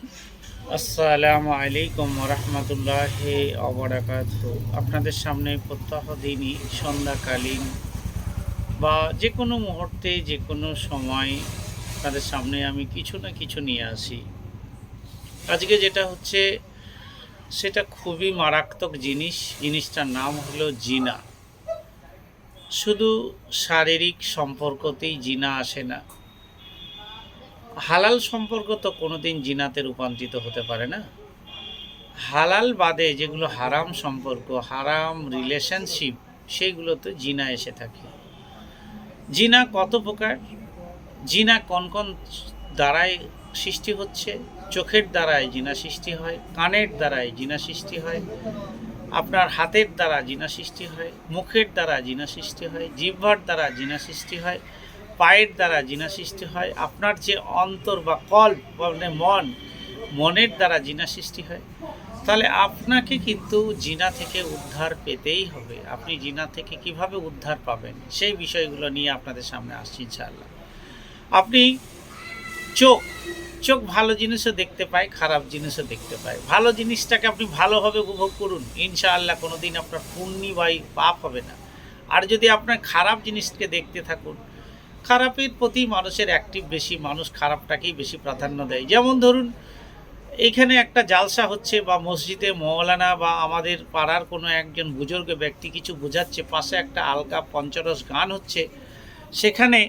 আসসালামু আলাইকুম রহমতুল্লাহ অবরাকাত আপনাদের সামনে প্রত্যহ দিনই সন্ধ্যাকালীন বা যে কোনো মুহূর্তে যে কোনো সময় আপনাদের সামনে আমি কিছু না কিছু নিয়ে আসি। আজকে যেটা হচ্ছে, সেটা খুবই মারাত্মক জিনিস। জিনিসটার নাম হলো জিনা। শুধু শারীরিক সম্পর্কতেই জিনা আসে না হালাল সম্পর্ক তো কোনোদিন জিনাতে রূপান্তরিত হতে পারে না। হালাল বাদে যেগুলো হারাম সম্পর্ক, হারাম রিলেশনশিপ সেগুলোতে জিনা এসে থাকে। জিনা কত প্রকার? জিনা কোন কোন দ্বারায় সৃষ্টি হচ্ছে? চোখের দ্বারায় জিনা সৃষ্টি হয়, কানের দ্বারায় জিনা সৃষ্টি হয়, আপনার হাতের দ্বারা জিনা সৃষ্টি হয়, মুখের দ্বারা জিনা সৃষ্টি হয়, জিহ্বার দ্বারা জিনা সৃষ্টি হয় পায়ের দ্বারা জিনা সৃষ্টি হয়, আপনার যে অন্তর বা কল মানে মন, মনের দ্বারা জিনা সৃষ্টি হয়, তাহলে আপনাকে কিন্তু জিনা থেকে উদ্ধার পেতেই হবে। আপনি জিনা থেকে কীভাবে উদ্ধার পাবেন? সেই বিষয়গুলো নিয়ে আপনাদের সামনে আসছি ইনশাআল্লাহ। আপনি চোখ চোখ ভালো জিনিসও দেখতে পায়, খারাপ জিনিসও দেখতে পায়। ভালো জিনিসটাকে আপনি ভালোভাবে উপভোগ করুন, ইনশাআল্লাহ কোনো দিন আপনার পুণ্যি বাই পাপ হবে না। আর যদি আপনার খারাপ জিনিসকে দেখতে থাকুন খারাপের প্রতি মানুষের অ্যাক্টিভ বেশি, মানুষ খারাপটাকেই বেশি প্রাধান্য দেয়। যেমন ধরুন, এখানে একটা জালসা হচ্ছে বা মসজিদে মৌলানা বা আমাদের পাড়ার কোনো একজন বুজুর্গ ব্যক্তি কিছু বোঝাচ্ছে, পাশে একটা আলকা পঞ্চরস গান হচ্ছে, সেখানে